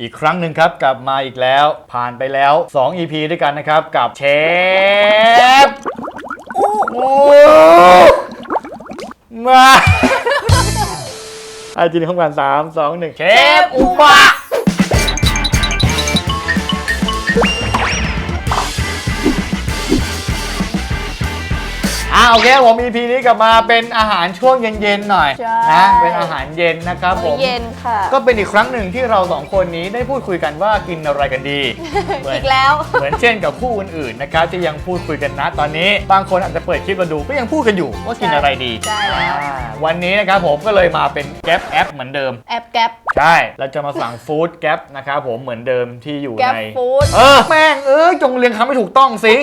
อีกครั้งหนึ่งครับกลับมาอีกแล้ว ผ่านไปแล้ว 2 EP ด้วยกันนะครับ กับเชฟโอ้โหมาไอาจริงข้างกันสามสองหนึ่งเชฟอุบะ โอเคผม EP นี้กลับมาเป็นอาหารช่วงเย็นๆหน่อยใช่ นะเป็นอาหารเย็นนะครับผมเย็นค่ะ ก็เป็นอีกครั้งหนึ่งที่เราสองคนนี้ได้พูดคุยกันว่ากินอะไรกันดีเหมือน อีกแล้ว เหมือนเช่นกับคู่อื่นๆนะครับที่ยังพูดคุยกันนะตอนนี้ บางคนอาจจะเปิดคลิปมาดูก็ยังพูดกันอยู่ว่ากินอะไรดีใช่แล้ว อ่าวันนี้นะครับผมก็เลยมาเป็นแก๊ปแอปเหมือนเดิมแอปแก๊ป ใช่เราจะมาสั่งฟู้ดแก๊ปนะครับผมเหมือนเดิมที่อยู่แก๊ปในฟู้ดเออแม่งเอ้ยจงเรียงคำให้ถูกต้องสิ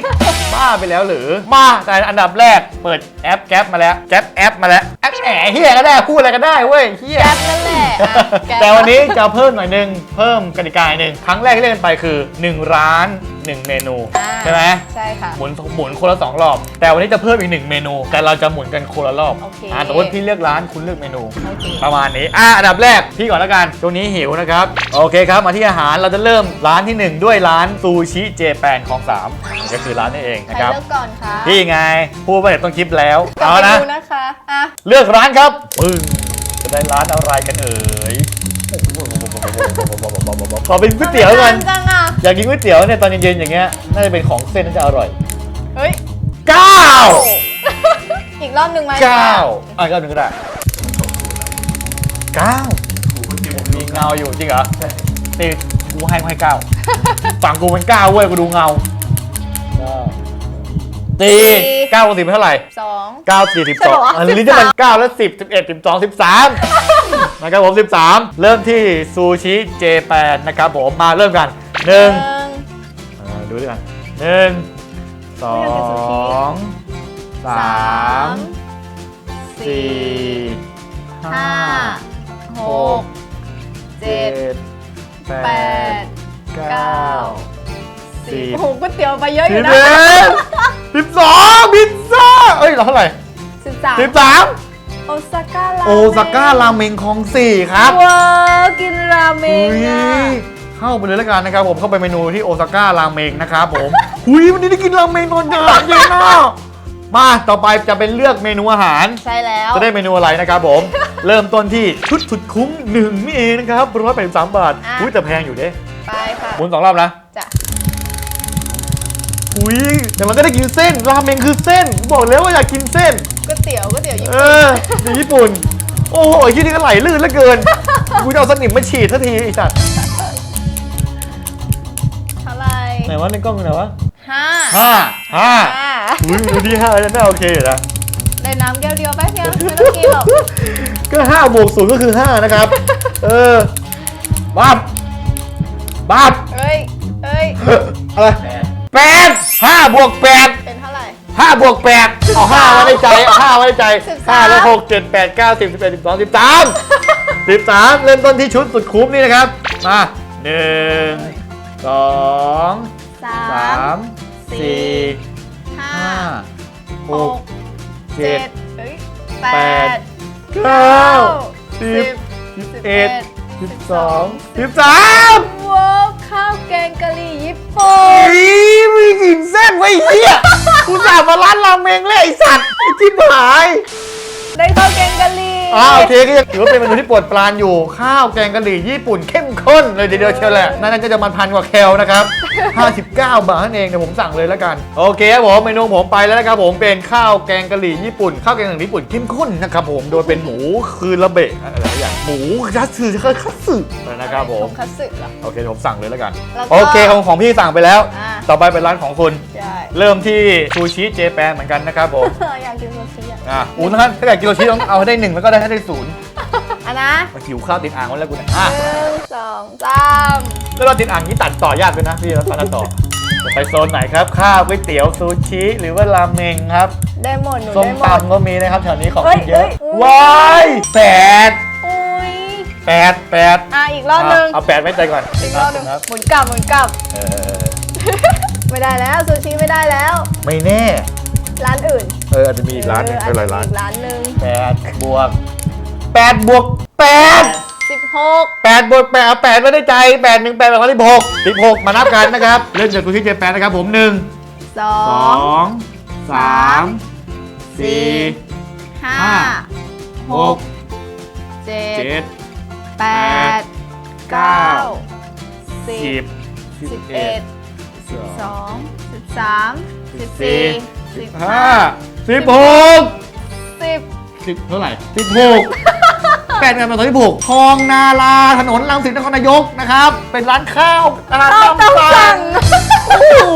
บ้าไปแล้วหรือมาแต่อันดับแรกเปิดแอปแก๊ปมาแล้วแก๊ปแอปมาแล้วแอปแหมเฮียก็ได้พูดอะไรก็ได้เว้ยเฮีย แก๊ปนั่นแหละอะก๊ป แต่วันนี้จะเพิ่มหน่อยหนึง เพิ่มกติกาหนึ่งครั้งแรกที่เล่นไปคือ 1 ร้าน 1 เมนูอ่าใช่ไหมใช่ค่ะ หมุนหมุนคนละ2รอบ แต่วันนี้จะเพิ่มอีก1เมนู แต่เราจะหมุนกันคนละรอบโอเค อ่าสมมติพี่เลือกร้านคุณเลือกเมนู โอเค ประมาณนี้ อะ อันดับแรก พี่ก่อนแล้วกัน ช่วงนี้หิวนะครับ โอเคครับ มาที่อาหาร เราจะเริ่มร้านทีหนึ่1 ด้วยร้านซูชิเจแปนของ3ก็คือร้านนี้เองใครนะครับ เลือกก่อนคะพี่ไง พูดไปเดี๋ยวต้องคลิปแล้ว กลับเอาไปนะ ดูนะคะ อะ เลือกร้านครับปึ้งจะได้ร้านอะไรกันเอ่ย ขอเป็นก๋วยเตี๋ยวกันทำไมนานจังอะอยากกินก๋วยเตี๋ยวเนี่ยตอนเย็นๆอย่างเงี้ยน่าจะเป็นของเส้นน่าจะอร่อยเฮ้ยเก้าอีกรอบหนึ่งไหมเก้าอะเก้าหนึ่งก็ได้เก้ามีเงาอยู่จริงเหรอตีกูให้กูให้เก้าฝั่งกูมันเก้าเว้ยกูดูเงาเก้า ตีเก้ากับสิบเป็นเท่าไหร่สอง เก้าสี่สิบใช่สอเหรงอวะอันนี้จะมันเก้าแล้วสิบสิบเอ็ดสิบสองสิบสามนะครับผมสิบสามเริ่มที่ซูชิเจแปนนะครับผมมาเริ่มกันหนึ่งหนึ่งอ่าดูด้วยกันหนึ่งสองสามสี่ห้าห้าหกเจ็ดแปแปดดเก้าเก้า สิสิบบโอ้โหก๋วยเตี๋ยวไปเยอะอสิยู่บนะเอ็ดสิบสองพิซซ่าเอ้ยเราเท่าไหร่สิบสามสิบสามโอซาก้าราโอซาก้าราเมงของสี่ครับว้าวกินราเมงอุ๊ยอะเข้าไปเลยแล้วกันนะครับผมเข้าไปเมนูที่โอซาก้าราเมงนะครับผมหุยวันนี้ได้กินราเมงตอนเย็นเย็นอะมาต่อไปจะเป็นเลือกเมนูอาหาร ใช่แล้ว จะได้เมนูอะไรนะครับผม เริ่มต้นที่ชุดสุดคุ้มหนึ่งนี่เองนะครับร้อยแปดสิบสามบาท อะ อุ้ยแต่แพงอยู่เด้ไปค่ะหมุนสองรอบนะ จ้ะ อุ้ยแต่มันก็ได้กินเส้น ราเมงคือเส้น บอกแล้วว่าอยากกินเส้น ก๋วยเตี๋ยวก๋วยเตี๋ยวญี่เอปุ่นอในญี่ปุ่น โอ้โหไอ้ที่นี่ก็ไหลลื่นเหลือเกินกูจะเอาสนิมมาฉีดทันทีไอ้สัตว์เท่าไหร่ไหนวะในกล้องอยู่ไหนวะห้าห้าห้าห้าอุ้ยดูที่ห้าแล้วน่าโอเคอยู่นะ ได้น้ำแก้วเดียวไปเพียงไม่ต้องกินหรอกก็ห้าบวกศูนย์ก็คือห้านะครับ เออบ้าบบ้าบเอ้ยเอ้ยอะไร แปดห้าบวกแปดเป็นเท่าไหร่ ห้าบวกแปดเอาห้าไว้ในใจเอาห้าไว้ในใจสิบสามห้าแล้วหกเจ็ดแปดเก้าสิบสิบเอ็ดสิบสองสิบสามสิบสามเริ่มต้นที่ชุดสุดคุ้มนี่นะครับมาหนึ่งสองสาสามมสี่ห้าห้าหหกกเจ็เจ็ด ดเอ้ยแปแปด ดเก้าสิสิบบสิบสิบเอ็ดเอ็ดสิบสองสิบสามว้าว ข้าวแกงกะหรี่ญี่ปุ่โอ้นยมีกลิ่นเส้นไว้เหี้ยกูสั่งมาร้านราเมงเลยไอสัตว์ไอชิบหายได้ข้าวแกงกะหรี่อ่าโอเคก็ยังถือว่าเป็นเมนูที่โปรดปรานอยู่ ข้าวแกงกะหรี่ญี่ปุ่นเข้ม ข้นเลยทีเดียวเชียวแหละนั่นก็จะมันพันกว่าแคลนะครับ 59 บาทนั่นเองเดี๋ยวผมสั่งเลยแล้วกัน โอเคครับผมเมนูผมไปแล้วนะครับผมเป็นข้าวแกงกะหรี่ญี่ปุ่น ข้าวแกงกะหรี่ญี่ปุ่นเข้มข้นนะครับผมโดยเป็นหมูคือระเบะอะไรหลายอย่างหมูคัตสึคัตสึนะครับผมทงคัตสึเหรอโอเคผมสั่งเลยแล้วกัน แล้วก็ โอเคของของพี่สั่งไปแล้ว อ่าต่อไปเป็นร้านของคุณ ใช่เริ่มที่ซูชิเจแปนเหมือนกันนะครับผม อยากกินซูชิอะ อะอูนะครับถ้าอยากกินซูชิต้องเอาให้ได้หนึ่งแล้วก็ได้ให้ได้ศูนย์ อันนะมาหิวข้าวติดอ่างไว้แล้วกูเนี่ยอะหนึ่งสองสามแล้วเราติดอ่างนี้ตัดต่อยากเลยนะพี่แล้วตัดต่อจะไปโซนไหนครับ ข้าวก๋วยเตี๋ยวซูชิ หรือว่าราเมงครับได้หมดหนูส้มได้หมด ตำก็มีนะครับแถวนี้ของเฮ้ยกินเยอะเฮ้ย ว้ายแปดอุ้ยแปดแปดอะอีกรอบหนึ่งะเอาแปดไว้ใจก่อนอีกรอบหนึ่งครับหมุนกลับหมุนกลับ เออไม่ได้แล้วซูชิไม่ได้แล้ว ไม่แน่ ร้านอื่นเอออาจจะมีอีกร้านหนึงเอเป็นอหลายร้านอีกร้านหนึ่งแปดบวก แปดบวกแปดสิบหกแปดบวกแปดเอาแปดไว้ในใจแปดหนึ่งแปดเป็นข้อที่หกสิบหกมานับกันนะครับ เริ่มจากคุณที่เจแปดนะครับผมหนึ่งสอสองงสามสี่ห้าห้าหหกกเจ็ดเจ็ดแปดเก้าสิสิบบสิบสิบเอ็เอ็ดดสองสองสิบสามสิบสี่สิบห้าห้าสิบหกสิบสิบเท่าไหร่สิบหก แปดกันมาตอนที่หกทองนาราถนนรังสิตนครนายกนะครับ เป็นร้านข้าวตลาดข้าวตามตามสั่สั่งงโอ้โห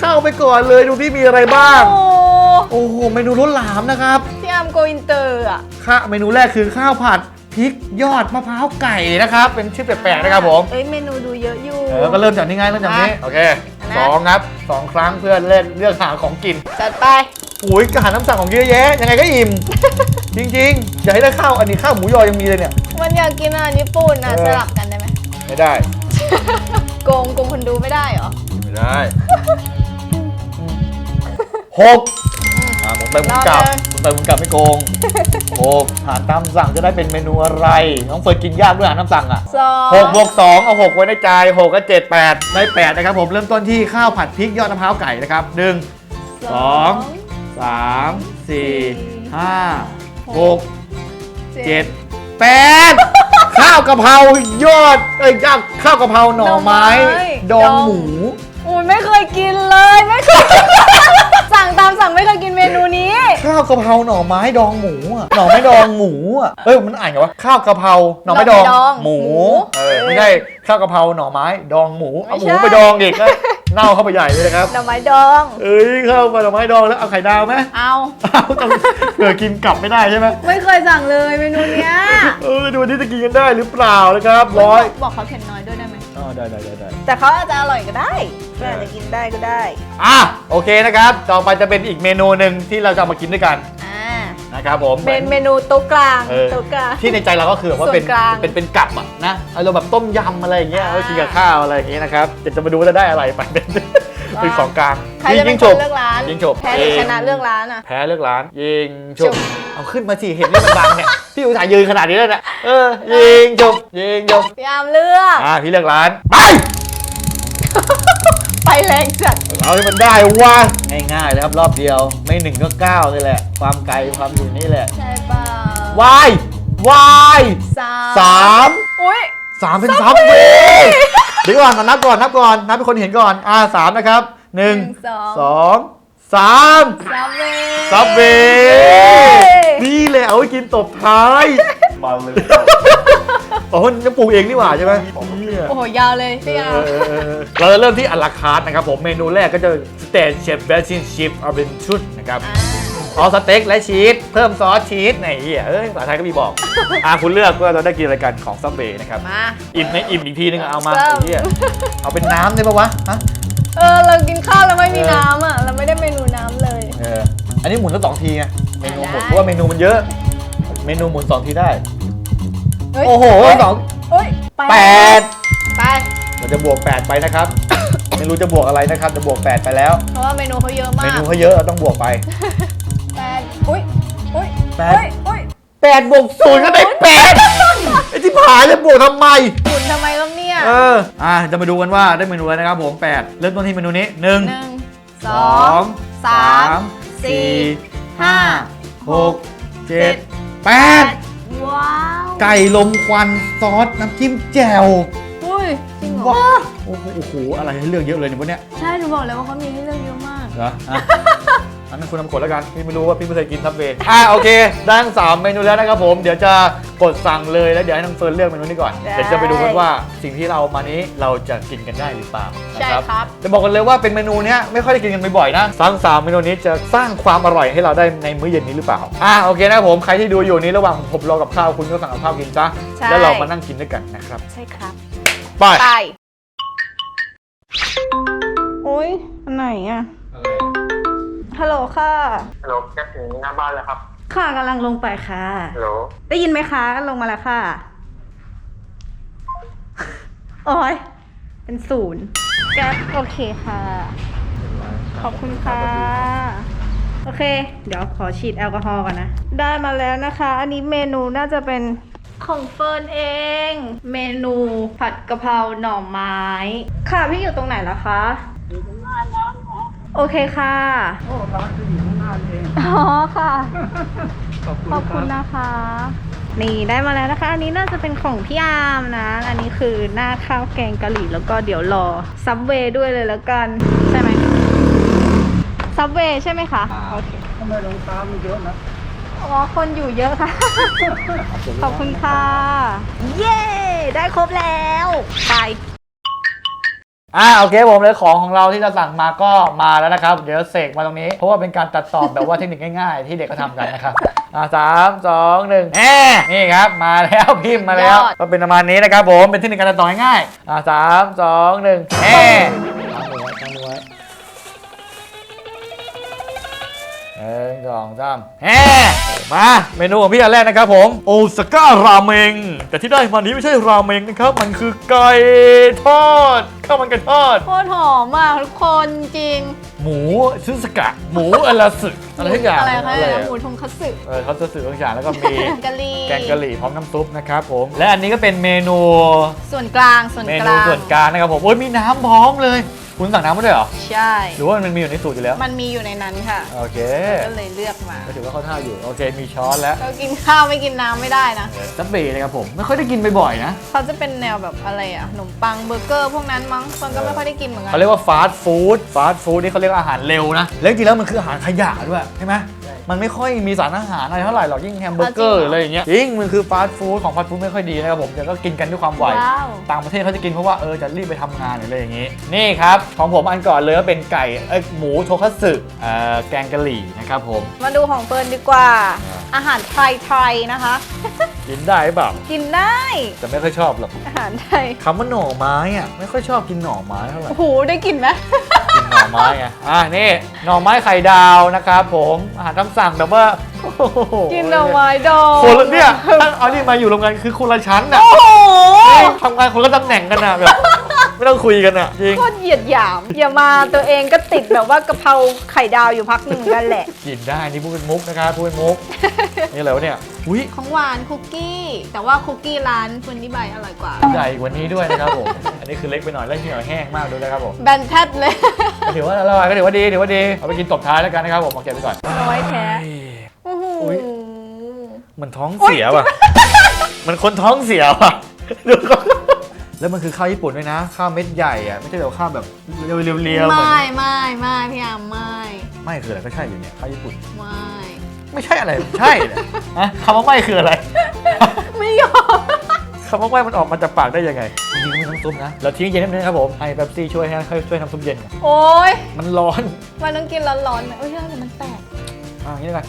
เข้าไปก่อนเลยดูที่มีอะไรบ้าง โอ้โอ้โหเมนูล้นหลามนะครับพี่อามโกอินเตอร์อะข้าเมนูแรกคือข้าวผัดพริกยอดมะพร้าวไก่นะครับ เป็นชื่อแปลกๆนะครับผม เอ้ยเมนูดูเยอะอยู่ เออ ก็เริ่มจากนี้ไงเริ่มจากนี้ อะโอเคอันนั้น สองครับสองครั้งเพื่อเล่นเลือกหาของกินจัดไปอุ้ยอาหารน้ำสั่งของเยอะแยะ ยังไงก็อิ่ม จริงๆอยากให้ได้ข้าวอันนี้ข้าวหมูยอยังมีเลยเนี่ย มันอยากกินอาหารญี่ปุ่นนะเออ สลับกันได้ไหม ไม่ได้ โกงโกงคนดูไม่ได้เหรอ ไม่ได้หกอ่าผมเติมหมุนกลับรอเลย ผมเติมหมุนกลับไม่โกงหกอาหารตามสั่งจะได้เป็นเมนูอะไร น้องเฟิร์นกินยากด้วยอาหารตามสั่งอะ สองหกบวกสองเอาหกไว้ในใจหกก็เจ็ดแปดได้แปดนะครับผมเริ่มต้นที่ข้าวผัดพริกยอดมะพร้าวไก่นะครับหนึ่ง สอง สามสี่ห้า หกเจ็ดแปดข้าวกะเพรายอดเอ้ยย่างข้าวกะเพราหน่อไม้ ดองหมู อุ้ยไม่เคยกินเลยไม่เคยสั่งตามสั่งไม่เคยกินเมนูนี้ ข้าวกะเพราหน่อไม้ดองหมูอะหน่อไม้ดองหมูอะเอ้ยมันอ่านไงวะข้าวกะเพราหน่อไม้ดองหน่อไม้ดองหมูหมูเออไม่ใช่ข้าวกะเพราหน่อไม้ดองหมูเอาหไม่มูใช่ ไปดองอีกก็เน่าเข้าไปใหญ่เลยนะครับ หน่อไม้ดอง เอ้ยข้าวกะเพราหน่อไม้ดองแล้วเอาไข่ดาวไหมเอาเอาต้องเผื่อกินกลับไม่ได้ใช่ไหมไม่เคยสั่งเลยเมนูเนี้ยเออดูวันนี้จะกินกันได้หรือเปล่านะครับร้อย บอกเขาเผ็ดน้อยด้วยได้ไหม อ๋อได้ได้ได้ได้แต่เขาอาจจะอร่อยก็ได้ก็อาจจะกินได้ก็ได้ อะโอเคนะครับ ต่อไปจะเป็นอีกเมนูหนึ่งที่เราจะเอามากินด้วยกันอ่า นะครับผม เป็นเมนูโต๊ะกลางเออ โต๊ะกลาง ที่ในใจเราก็คือว่าเป็นส่วนกลางเป็นเป็นกับอะนะอารมณ์แบบต้มยำอะไรอย่างเงี้ยอ่า เอากินกับข้าวอะไรอย่างเงี้ยนะครับเดี๋ยวจะมาดูว่าจะได้อะไรไป เป็นเป็นของกลางใครจะเป็นยิงคฉนบเลือกร้านยิงฉบแพ้หรือชนะเลือกร้านอะแพ้เลือกร้าน ยิงฉฉบบเอาขึ้นมาสิเห็นเรื่องมันบังเนี่ยพี่อุตส่าห์ยืนขนาดนี้แล้วเนี่ยเออยิงฉบยิงฉบพี่อามเลือกอ่าพี่เลือกร้านไปไปแรงจัดเอาให้มันได้วะง่ายๆเลยครับรอบเดียว ไม่หนึ่งก็เก้าเลยแหละ ความไกลความอยู่นี่แหละ ใช่เปล่าวายวายสามสามอุ้ยสามเป็นซับเว เดี๋ยวก่อนนับก่อนนับก่อนนับเป็นคนเห็นก่อนอ่าสามนะครับหนึ่งสอง สองสามซับเวย์ซับเวนี่แหละเอาไว้กินตบท้ายมาเลยอ๋อมันจะปลูกเองนี่หว่าใช่ไหมเนี่ย โอ้โห ยาวเลยพี่อามเออเราจะเริ่มที่อัลลาคาร์ทนะครับผมเมนูแรกก็จะสเตทเชฟเบสซินชิฟเอาเป็นชุดนะครับ อ่าเอาสเต็กและชีสเพิ่มซอสชีสไหนเหี้ยเอ้ยภาษาไทยก็มีบอก อะคุณเลือกว่าเราได้กินอะไรกันของซับเบย์นะครับ มา อิ่มในอิ่มอีกทีนึงเอามาเริ่ม ไอ้เหี้ยเอาเป็นน้ำได้ปะวะฮะเออเรากินข้าวแล้วไม่มีเออน้ำอะ เราไม่ได้เมนูน้ำเลย เอออันนี้หมุนสักสองทีไงเมนูหมุนได้ เพราะว่าเมนูมันเยอะ เมนูหมุนสองทีได้ เฮ้ยโอ้โหเฮ้ยสองเฮ้ยแปดไป เราจะบวกแปดไปนะครับ ไม่รู้จะบวกอะไรนะครับจะบวกแปดไปแล้ว เพราะว่าเมนูเขาเยอะเมมากนูเขาเยอะเราต้องบวกไปแปดอุ้ยอุ้ย แปดอุ้ยอุ้ยแปดบวกศูนย์ก็ได้แปดไอ้ที่ผายจะบวกทำไม หมุนทำไมครับเนี่ยเออ อะจะมาดูกันว่าได้เมนูอะไรนะครับผม8เริ่มต้นที่เมนูนี้1หนึ่งสองสามสี่ห้าหกเจ็ดแปดว้าวไก่ลมควันซอสน้ำจิ้มแจ่วอุ้ยจริงเหรอว้าโอ้โหโอ้โหอะไรให้เลือกเยอะเลยเนี่ยพวกเนี้ยใช่หนูบอกเลยว่าเขามีให้เลือกเยอะมาก เหรออะ อันนั้นคุณทำกดแล้วกัน พี่ไม่รู้ว่าพี่ไม่เคยกินทับเวย์อะโอเคได้ทั้งสามเมนูแล้วนะครับผมเดี๋ยวจะกดสั่งเลยแล้วเดี๋ยวให้น้องเฟิร์นเลือกเมนูนี้ก่อนได้ เดี๋ยวจะไปดูกันว่าสิ่งที่เรามานี้เราจะกินกันได้หรือเปล่านะใช่ครับ จะบอกกันเลยว่าเป็นเมนูเนี้ยไม่ค่อยได้กินกันบ่อยๆนะทั้งสามเมนูนี้จะสร้างความอร่อยให้เราได้ในมื้อเย็นนี้หรือเปล่าอะโอเคนะครับผมใครที่ดูอยู่นี้ระหว่างผมรอกับข้าวคุณก็สั่งกับข้าวกินซะใช่ แล้วเรามานั่งกินด้วยกันนะครับใช่ครับไป ไปโอ้ยอันไหนอะ ฮัลโหลค่ะ ฮัลโหลแกถึงหน้าบ้านแล้วครับ ค่ะกำลังลงไปค่ะ ฮัลโหล ได้ยินไหมคะลงมาแล้วค่ะโอ้ยเป็นศูนย์แก๊ปโอเคค่ะ ขอบคุณค่ะ โอเค เดี๋ยวขอฉีดแอลกอฮอล์ก่อนนะ ได้มาแล้วนะคะ อันนี้เมนูน่าจะเป็นของเฟิร์นเอง เมนูผัดกะเพราหน่อไม้ ค่ะพี่อยู่ตรงไหนล่ะคะอยู่ตรงหน้าร้าน โอเคค่ะ โอ้ร้านคืออยู่ข้างหน้านี่เอง อ๋อค่ะ ขอบคุณขอบคุณรับนะคะ นี่ได้มาแล้วนะคะ อันนี้น่าจะเป็นของพี่อาร์มนะ อันนี้คือหน้าข้าวแกงกะหรี่แล้วก็เดี๋ยวรอซับเวย์ด้วยเลยแล้วกัน ใช่ไหมซับเวย์ใช่ไหมคะ โอเคทำไมรองเท้ามันเยอะนะอ๋อคนอยู่เยอะค่ะ ขอบคุณค่ะ เย้ ได้ครบแล้ว ไป อ่าโอเคผมเลยของของเราที่เราสั่งมาก็มาแล้วนะครับ เดี๋ยวเสกมาตรงนี้ เพราะว่าเป็นการตัดต่อแบบว่าเทคนิคง่ายๆ ที่เด็กก็ทำกันนะครับอ่าสามสองหนึ่งแหมนี่ครับมาแล้วพิมพ์มาแล้วยอดก็เป็นประมาณนี้นะครับผมเป็นเทคนิคการตัดต่อง่ายๆอ่าสามสองหนึ่งแหม นึ่งสองสามแหมมาเมนูของพี่อันแรกนะครับผมโอซาก้าราเมง แต่ที่ได้มานี้ไม่ใช่ราเมงนะครับ มันคือไก่ทอดข้าวมันไก่ทอด โคตรหอมอะทุกคนจริง หมูซึสกะ หมูอลาสึอะไรทุกอย่างอะไรคะอะไรอะหมูทงคัตสึเออเขาจะสื่อทุกอย่างแล้วก็มีกะหรี่แกงกะหรี่พร้อมน้ำซุปนะครับผม และอันนี้ก็เป็นเมนูส่วนกลางส่วนเมกนูลางส่วนกลางนะครับผมโอ้ยมีน้ำพร้อมเลย คุณสั่งน้ำมาด้วยเหรอ ใช่ หรือว่ามันมีอยู่ในสูตรอยู่แล้ว มันมีอยู่ในนั้นค่ะ โอเค ก็เลยเลือกมา ก็ถือว่าเข้าท่าอยู่ โอเค มีช้อนแล้วเรากินข้าวไม่กินน้ำไม่ได้นะซับเบย์นะครับผม ไม่ค่อยได้กินบ่อยๆนะ เขาจะเป็นแนวแบบอะไรอะขนมปังเบอร์เกอร์พวกนั้นมั้งเฟิร์นก็ไม่ค่อยได้กินเหมือนกันเขาเรียกว่าฟาสต์ฟู้ด ฟาสต์ฟู้ดนี่เขาเรียกว่าอาหารเร็วนะ แล้วจริงๆแล้วมันคืออาหารขยะด้วยใช่ไหม มันไม่ค่อยมีสารอาหารอะไรเท่าไหร่หรอกยิ่งแฮมเบอร์เกอร์หรืออะไรอย่างเงี้ยจริงมันคือฟาสต์ฟู้ดของฟาสต์ฟู้ดไม่ค่อยดีนะครับผมแต่ก็กินกันด้วยความไวว้าว ต่างประเทศเขาจะกินเพราะว่าเออจะรีบไปทำงานหรืออะไรอย่างงี้ นี่ครับ ของผมอันก่อนเลยก็เป็นไก่เอ้ยหมูโทคัตสึเอ่อแกงกะหรี่นะครับผมมาดูของเฟิร์นดีกว่า อาหารไทยๆนะคะ กินได้หรือเปล่ากินได้ แต่ไม่ค่อยชอบหรอกอาหารไทยคำว่าหน่อไม้อะไม่ค่อยชอบกินหน่อไม้เท่าไหร่โอ้โหได้กลินไหม กินหน่อไม้ไงอะนี่หน่อไม้ไข่ดาวนะครับผมอาหารตามสั่งแบบว่าโอ้โกินหน่อไม้ดองคนละเนี่ยถ้าเอานี่มาอยู่โรงงานคือคนละชั้นน่ะโอ้โหทำงานคนละตำแหน่งกันน่ะแบบ ไม่ต้องคุยกันน่ะจริงโคตรเหยียดหยาม อย่ามาตัวเองก็ติดแบบว่ากะเพราไข่ดาวอยู่พักหนึ่งกันแหละ กินได้นี่พูดเป็นมุกนะครับพูดเป็นมุก นี่อะไรวะเนี่ยอุ้ยของหวานคุกกี้ แต่ว่าคุกกี้ร้านฟุนดี้ใบอร่อยกว่า ใหญ่กว่านี้ด้วยนะครับผม อันนี้คือเล็กไปหน่อยและเหี่ยวแห้งมากด้วยนะครับผมแบนแทดเลยก็ถือว่าอร่อยก็ถือว่าดีถือว่าดีเอาไปกินตบท้ายแล้วกันนะครับผมเอาเก็บไปก่อนเอาไว้แท้โอ้โหอุ๊ยมันท้องเสียว่ะ มันคนท้องเสียว่ะดูก่อน แล้วมันคือข้าวญี่ปุ่นด้วยนะ ข้าวเม็ดใหญ่อะไม่ใช่แบบข้าวแบบเรียวๆเหมือนไม่ไม่ไม่พี่อามไม่ไม่คืออะไรก็ใช่อยู่เนี่ยข้าวญี่ปุ่น ไม่ไม่ใช่อะไร ใช่เลยฮะคำว่าไม่คืออะไร ไม่ยอมคำว่าไม่มันออกมาจากปากได้ยังไงจริงๆไม่ต้องซุปนะเราทิ้งเย็นนิดนึงครับผมให้เป๊ปซี่ช่วยให้ช่วยทำซุปเย็นก่อนโอ้ยมันร้อนมันต้องกินร้อนๆนะเอ้ยแต่มันแตกอ่าอย่างนี้แล้วกัน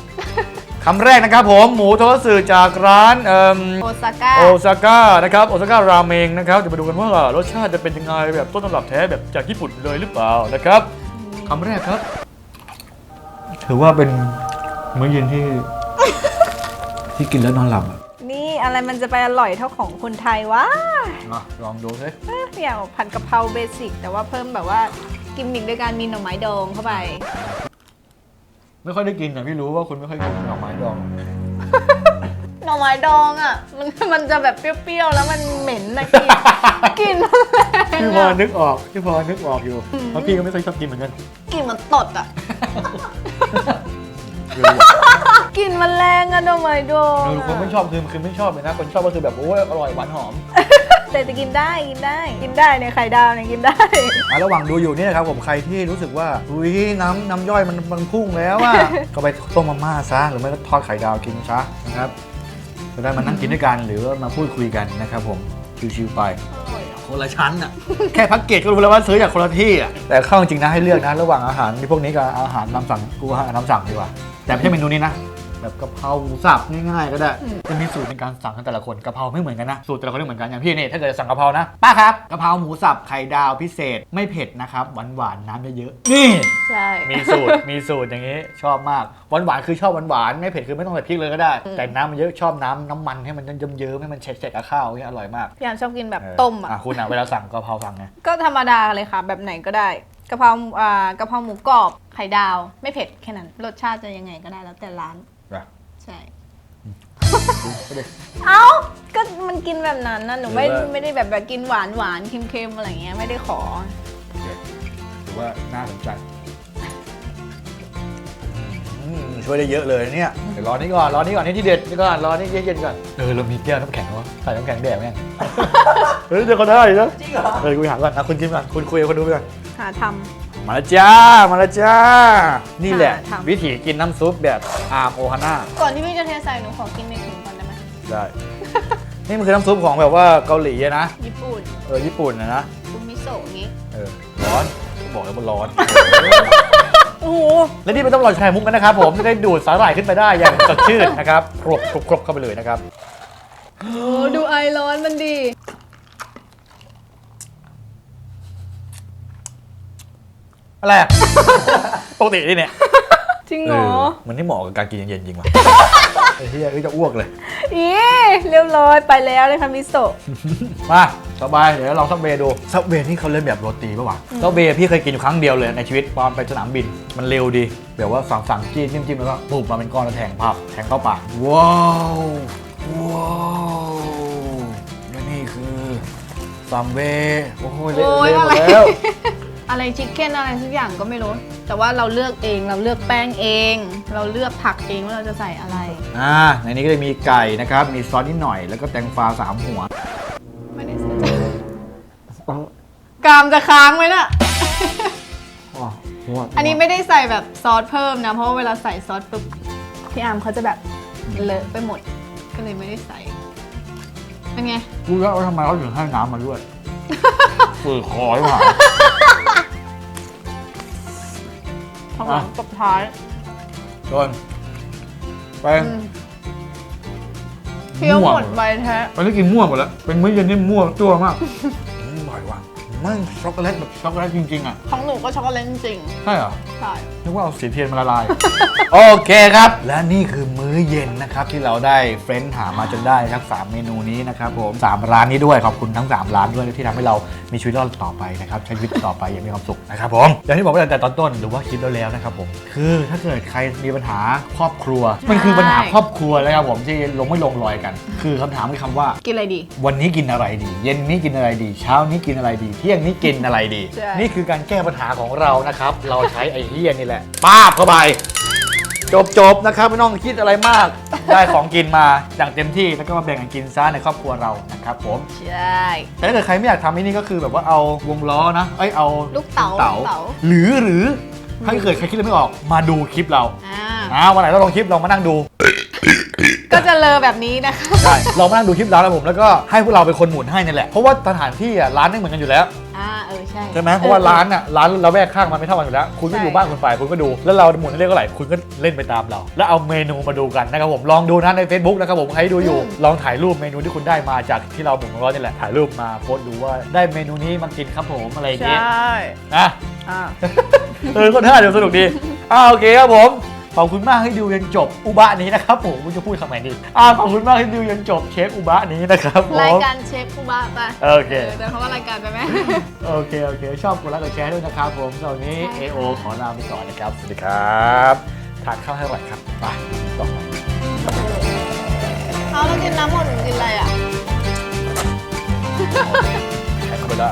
คำแรกนะครับผมหมูโทอดสื่อจากร้านเอ่มโอซาก้า โอซาก้านะครับโอซาก้าราเมงนะครับจะมาดูกันว่ารสชาติจะเป็นยังไงแบบต้นตำรับแท้แบบจากญี่ปุ่นเลยหรือเปล่านะครับคำแรกครับ ถือว่าเป็นมื้อเย็นที่ ที่กินแล้วนอนหลับอะนี่อะไรมันจะไปอร่อยเท่าของคนไทยวะลองดูสิเอ้ยอย่างผัดกะเพราเบสิก แต่ว่าเพิ่มแบบว่ากิมมิคด้วยการมีหน่อไม้ดองเข้าไป ไม่ค่อยได้กินแต่พี่รู้ว่าคุณไม่ค่อยกินหน่อไม้ดอง หน่อไม้ดองอะ มันมันจะแบบเปรี้ยวๆ แล้วมันเหม็นนะกินกินมันแรงพี่พออะนึกออกพี่พอนึกออกอยู่เพราะพี่ก็ไม่ค่อยชอบกินเหมือนกันกลินมันตดอะรู้อะกลินมันแรงอะหน่อไม้ดองเออคนไม่ชอบคือคือไม่ชอบเลยนะ คนชอบก็คือแบบโอ้ยอร่อยหวานหอม แต่จะกินได้กินได้ กินได้เนี่ยไข่ดาวเนี่ยกินได้ อะระหว่างดูอยู่นี่นะครับผมใครที่รู้สึกว่าอุ้ยน้ำน้ำย่อยมันมันพุ่งแล้วอะ ก็ไปต้มมาม่าซะหรือไม่ก็ทอดไข่ดาวกินซะนะครับจะได้มานั่งกินด้วยกันหรือว่ามาพูดคุยกันนะครับผมชิวๆไป คนละชั้นอะ แค่แพักเกจก็รู้แล้วว่าซื้อจากคนละที่อะ แต่เข้าจริงๆนะให้เลือกนะ ระหว่างอาหารที่พวกนี้กับอาหารน้ำสั่งกูอาหารน้ำสั่งดีกว่า แต่ไม่ใช่เมนูนี้นะ แบบกะเพราหมูสับง่ายๆก็ได้อืมจะมีสูตรในการสั่งของแต่ละคนกะเพราไม่เหมือนกันนะสูตรแต่ละคนไม่เหมือนกันอย่างพี่เนี่ยถ้าเกิดจะสั่งกะเพรานะป้าครับกะเพราหมูสับไข่ดาวพิเศษไม่เผ็ดนะครับหวานหวานๆน้ำเยอะๆนี่ใช่ มีสูตรมีสูตรอย่างนี้ชอบมากหวานหวานๆคือชอบหวานหวานๆไม่เผ็ดคือไม่ต้องใส่พริกเลยก็ได้แต่น้ำมันเยอะชอบน้ำน้ำมันให้มันเยิ้มๆให้มันเฉดๆกับข้าวเนี่ยอร่อยมากพี่อามชอบกินแบบเออต้มอะ คุณอะเวลาสั่งกะเพราสั่งไง ก็ธรรมดาเลยค่ะ แบบไหนก็ได้กะเพราอ่ากะเพราหมูกรอบไข่ดาว ไม่เผ็ดแค่นั้น รสชาติจะยังไงก็ได้แล้วแต่ร้าน ใช่ดูเอาดิเอ้า ก็มันกินแบบนั้นนะหนูไม่หรือว่า ไม่ได้แบบแบบกินหวานหวานๆเค็มๆอะไรเงี้ยไม่ได้ขอถือว่าน่าสนใจอืมช่วยได้เยอะเลยเนี่ยเดี๋ยวรอนี้ก่อนรอนี้ก่อนนี่ที่เด็ดนี่ก่อนรอนี่เย็นๆก่อนเออเรามีแก้วน้ำแข็งวะใส่น้ำแข็งแดดไหมเฮ้ยเดี๋ยวเขาได้นะจริงเหรอเออคุยหาก่อนอะคุณกินก่อนคุณคุยกับคนดูไปก่อนหาท มาแล้วจ้า มาแล้วจ้า นี่แหละ ค่ะทำ วิธีกินน้ำซุปแบบอาร์มโอฮาน่าำก่อนที่พี่จะเทใส่หนูขอกินในถุงก่อนได้ไหมได้ นี่มันคือน้ำซุปของแบบว่าเกาหลีอะนะ ญี่ปุ่นเออ ญี่ปุ่นนะนะซุปมิโซะอย่างงี้เออ ร้อน บอกแล้วมันร้อน โอ้โหและนี่ไม่ต้องรอชายมุกกันนะครับผมจะได้ดูดสาหร่ายขึ้นไปได้อย่างสดชื่นนะครับครบครบครบเข้าไปเลยนะครับ โอ้ดูไอร้อนมันดี อะไรอะ ปกตินี่เนี่ยจริงเหรอเหมือนที่เหมาะกับการกินเย็นๆจริงว่ะไอ้เหี้ยเอ้ยจะอ้วกเลย อีเรียบร้อยไปแล้วเลยค่ะมิโซะมาสบายเดี๋ยวลองซับเบย์ดูซับเบย์นี่เขาเล่นแบบโรตีป่ะวะซับเบย์พี่เคยกินอยู่ครั้งเดียวเลยในชีวิตตอนไปสนามบิน มันเร็วดีแบบว่าสั่งสั่งจิ้มจิ้มจิ้มแล้วก็ปุบมาเป็นก้อนแล้วแทงภาพแทงเข้าปากว้าวว้าวและนี่คือซัมเบย์โอ้โหเละโอ้ยเละหมอะไรดแล้ว อะไรชิคเก้นอะไรสักอย่างก็ไม่รู้ แต่ว่าเราเลือกเองเราเลือกแป้งเอง เราเลือกผักเองว่าเราจะใส่อะไร อ่าในนี้ก็จะมีไก่นะครับ มีซอสนิดหน่อย แล้วก็แตงฟ้าสามหัวไม่ได้ใส่กรามจะค้างไหมน่ะ อ๋อหัวอันนี้ไม่ได้ใส่แบบซอสเพิ่มนะ เพราะว่าเวลาใส่ซอสปุ๊บพี่อาร์มเขาจะแบบเลอะไปหมด ก็เลยไม่ได้ใส่เป็นไง กูรู้ว่าทำไมเขาถึงให้น้ำมาด้วย ฝืดคอให้หมา ข้างหลังตบท้ายโดนไปอืมเคี้ยวหมดใบแท้ไปได้กินมั่วหมดแล้ว เป็นมื้อเย็นนี่มั่วตัวมากอืมอร่อย ว่ะมันช็อกโกแลตแบบช็อกโกแลตจริงๆอะของหนูก็ช็อกโกแลตจริงใช่เหรอๆใช่ นึกว่าเอาสีเทียนมาละลาย โอเคครับ และนี่คือมื้อเย็นนะครับ ที่เราได้เฟ้นหามาจนได้ครับสามเมนูนี้นะครับผมสามร้านนี้ด้วยขอบคุณทั้ง 3 ร้านด้วยที่ทำให้เรามีชีวิตรอดต่อไปนะครับใช้ชีวิตต่อไปอย่างมีความสุขนะครับผมอย่างที่บอกไปตั้งแต่ตอนต้นหรือว่าคลิปแล้วๆนะครับผมคือถ้าเกิดใครมีปัญหาครอบครัว มันคือปัญหาครอบครัวแล้วครับผมที่ลงไม่ลงรอยกัน คือคำถามคือคำว่า กินอะไรดี วันนี้กินอะไรดี เย็นนี้กินอะไรดี เช้านี้กินอะไรดีเที่ยงนี้กินอะไรดี ใช่ นี่คือการแก้ปัญหาของเรานะครับ เราใช้ไอ้เฮียนี่แหละป้าบเข้าไป จบจบๆนะครับ ไม่ต้องคิดอะไรมาก ได้ของกินมาอย่างเต็มที่แล้วก็มาแบ่งกันกินซะในครอบครัวเรานะครับผม ใช่ แต่ถ้าเกิดใครไม่อยากทำนี่ก็คือแบบว่าเอาวงล้อนะ เอ้ยเอาลูกเต๋าเต๋าลูกเต๋า หรือหรือถ้าเกิดใครคิดอะไรไม่ออกมาดูคลิปเราอ่า อ่าวันไหนเราลงคลิปเรามานั่งดู ก็จะเลอแบบนี้นะคะ ใช่เรามานั่งดูคลิปร้านแล้วผมแล้วก็ให้พวกเราเป็นคนหมุนให้นี่แหละ เพราะว่าสถานที่อะร้านไม่เหมือนกันอยู่แล้ว อ่าเออใช่ใช่ไหมเพราะว่าร้านอะร้านเราแวกข้างมันไม่เท่ากันอยู่แล้ว คุณก็ใช่อยู่บ้านคุณฝ่ายคุณก็ดู แล้วเราหมุนให้เล่นเท่าไหร่คุณก็เล่นไปตามเรา แล้วเอาเมนูมาดูกันนะครับผมลองดูนะใน Facebook นะครับผมใครดูอยู่ลองถ่ายรูปเมนูที่คุณได้มาจากที่เราหมุนของเรานี่แหละถ่ายรูปมาโพสต์ดูว่าได้เมนูนี้มากินครับผมอะไรอย่างใชเงี้ย่นะ อ่า เออก็น่าเดี๋ยวสนุกดี อ่าโอเคครับผม ขอบคุณมากที่ดูจนจบอุบะนี้นะครับผมคุณจะพูดคำไหนดีอ่าขอบคุณมากที่ดูจนจบเชฟอุบะนี้นะครับผมรายการเชฟอุบะไปโอเคแต่เพราะว่ารายการไปไหมโอเคโอเค ชอบกดไลค์กดแชร์ด้วยนะครับผมตอนนี้ AO ขอลาไปก่อนนะครับสวัสดีครับทานข้าวให้ไหวครับไปต่อไปเขาเรากินน้ำหมดกินอะไรอะแช้เข้าไปได้